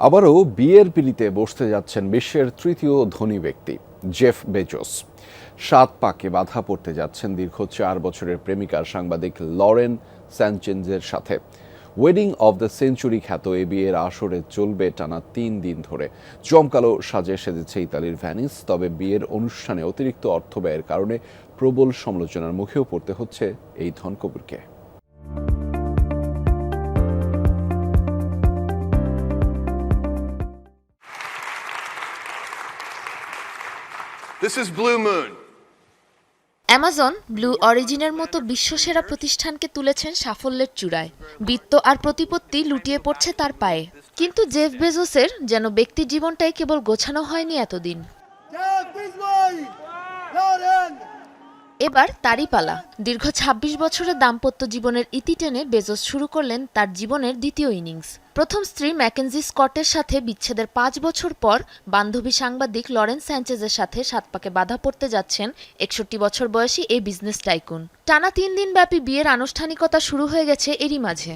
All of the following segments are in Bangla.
আবারও বিয়ের পিড়িতে বসতে যাচ্ছেন বিশ্বের তৃতীয় ধনী ব্যক্তি, জেফ বেজোস। সাত পাকে বাধা পড়তে যাচ্ছেন দীর্ঘ চার বছরের প্রেমিকার সাংবাদিক লরেন স্যানচেঞ্জের সাথে। ওয়েডিং অব দ্য সেঞ্চুরি খ্যাত এ বিয়ের আসরে চলবে টানা তিন দিন ধরে। জমকালো সাজে সেজেছে ইতালির ভ্যানিস, তবে বিয়ের অনুষ্ঠানে অতিরিক্ত অর্থ ব্যয়ের কারণে প্রবল সমালোচনার মুখেও পড়তে হচ্ছে এই ধনকপুরকে This is Blue Moon. Amazon Blue অরিজিনের মতো বিশ্বসেরা প্রতিষ্ঠানকে তুলেছেন সাফল্যের চূড়ায়। বৃত্ত আর প্রতিপত্তি লুটিয়ে পড়ছে তার পায়ে। কিন্তু জেফ বেজোসের যেন ব্যক্তি জীবনটাই কেবল গোছানো হয়নি এতদিন। এবার তারই পালা দীর্ঘ ২৬ বছরের দাম্পত্য জীবনের ইতি টেনে বেজোস শুরু করলেন তার জীবনের দ্বিতীয় ইনিংস। প্রথম স্ত্রী ম্যাকেনজি স্কটের সাথে বিচ্ছেদের পাঁচ বছর পর বান্ধবী সাংবাদিক লরেন্স স্যাঞ্চেজের সাথে সাত পাকে বাধা পড়তে যাচ্ছেন একষট্টি বছর বয়সী এই বিজনেস টাইকুন। টানা তিন দিন ব্যাপী বিয়ের আনুষ্ঠানিকতা শুরু হয়ে গেছে এরই মাঝে।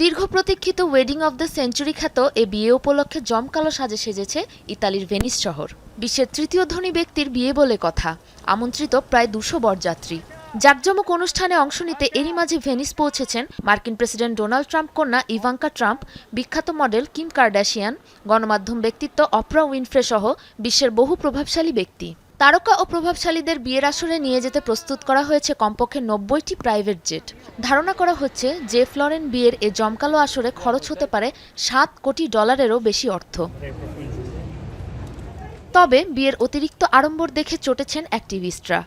দীর্ঘ প্রতীক্ষিত ওয়েডিং অব দ্য সেঞ্চুরি খ্যাত এ বিয়ে উপলক্ষে জমকালো সাজে সেজেছে ইতালির ভেনিস শহর। বিশ্বের তৃতীয় ধনী ব্যক্তির বিয়ে বলে কথা। আমন্ত্রিত প্রায় দুশো বরযাত্রী। জাকজমক অনুষ্ঠানে অংশ নিতে এরই মাঝে ভেনিস পৌঁছেছেন মার্কিন প্রেসিডেন্ট ডোনাল্ড ট্রাম্প কন্যা ইভাঙ্কা ট্রাম্প, বিখ্যাত মডেল কিম কার্ডাশিয়ান গণমাধ্যম ব্যক্তিত্ব অপরা উইনফ্রে সহ বিশ্বের বহু প্রভাবশালী ব্যক্তি। তারকা ও প্রভাবশালীদের বিয়ের আসরে নিয়ে যেতে প্রস্তুত করা হয়েছে কমপক্ষে নব্বইটি প্রাইভেট জেট। ধারণা করা হচ্ছে যে ফ্লরেন বিয়ের এ জমকালো আসরে খরচ হতে পারে সাত কোটি ডলারেরও বেশি অর্থ। তবে বিয়ের অতিরিক্ত আড়ম্বর দেখে চটেছেন অ্যাক্টিভিস্টরা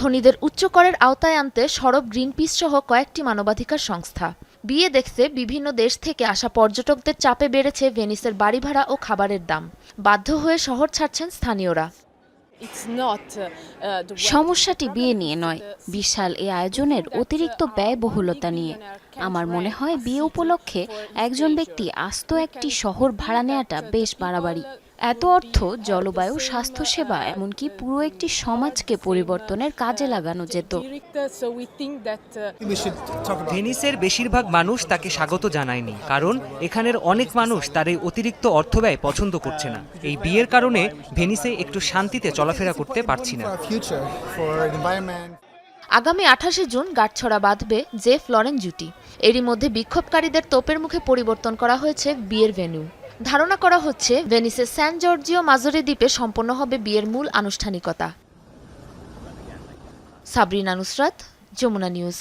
ধনীদের উচ্চ করের আওতায় আনতে সরব গ্রিনপিস সহ কয়েকটি মানবাধিকার সংস্থা। বিয়ে দেখতে বিভিন্ন দেশ থেকে আসা পর্যটকদের চাপে বেড়েছে ভেনিসের বাড়ি ভাড়া ও খাবারের দাম। বাধ্য হয়ে শহর ছাড়ছেন স্থানীয়রা। সমস্যাটি বিয়ে নিয়ে নয়। বিশাল এ আয়োজনের অতিরিক্ত ব্যয়বহুলতা নিয়ে। আমার মনে হয় বিয়ে উপলক্ষে একজন ব্যক্তি আস্ত একটি শহর ভাড়া নেওয়াটা বেশ বাড়াবাড়ি। এত অর্থ জলবায়ু স্বাস্থ্যসেবা এমনকি পুরো একটি সমাজকে পরিবর্তনের কাজে লাগানো যেত। ভেনিসের বেশিরভাগ মানুষ তাকে স্বাগত জানায়নি কারণ এখানের অনেক মানুষ তার এই অতিরিক্ত অর্থ ব্যয় পছন্দ করছে না। এই বিয়ের কারণে ভেনিসে একটু শান্তিতে চলাফেরা করতে পারছি না. আগামী আঠাশে জুন গাঁটছড়া বাঁধবে জে ফ্লরেন জুটি এরই মধ্যে বিক্ষোভকারীদের তোপের মুখে পরিবর্তন করা হয়েছে বিয়ের ভেন্যু। ধারণা করা হচ্ছে ভেনিসের স্যান জর্জিও মাজরে দ্বীপে সম্পন্ন হবে বিয়ের মূল আনুষ্ঠানিকতা। সাবরিনা নুসরাত, যমুনা নিউজ।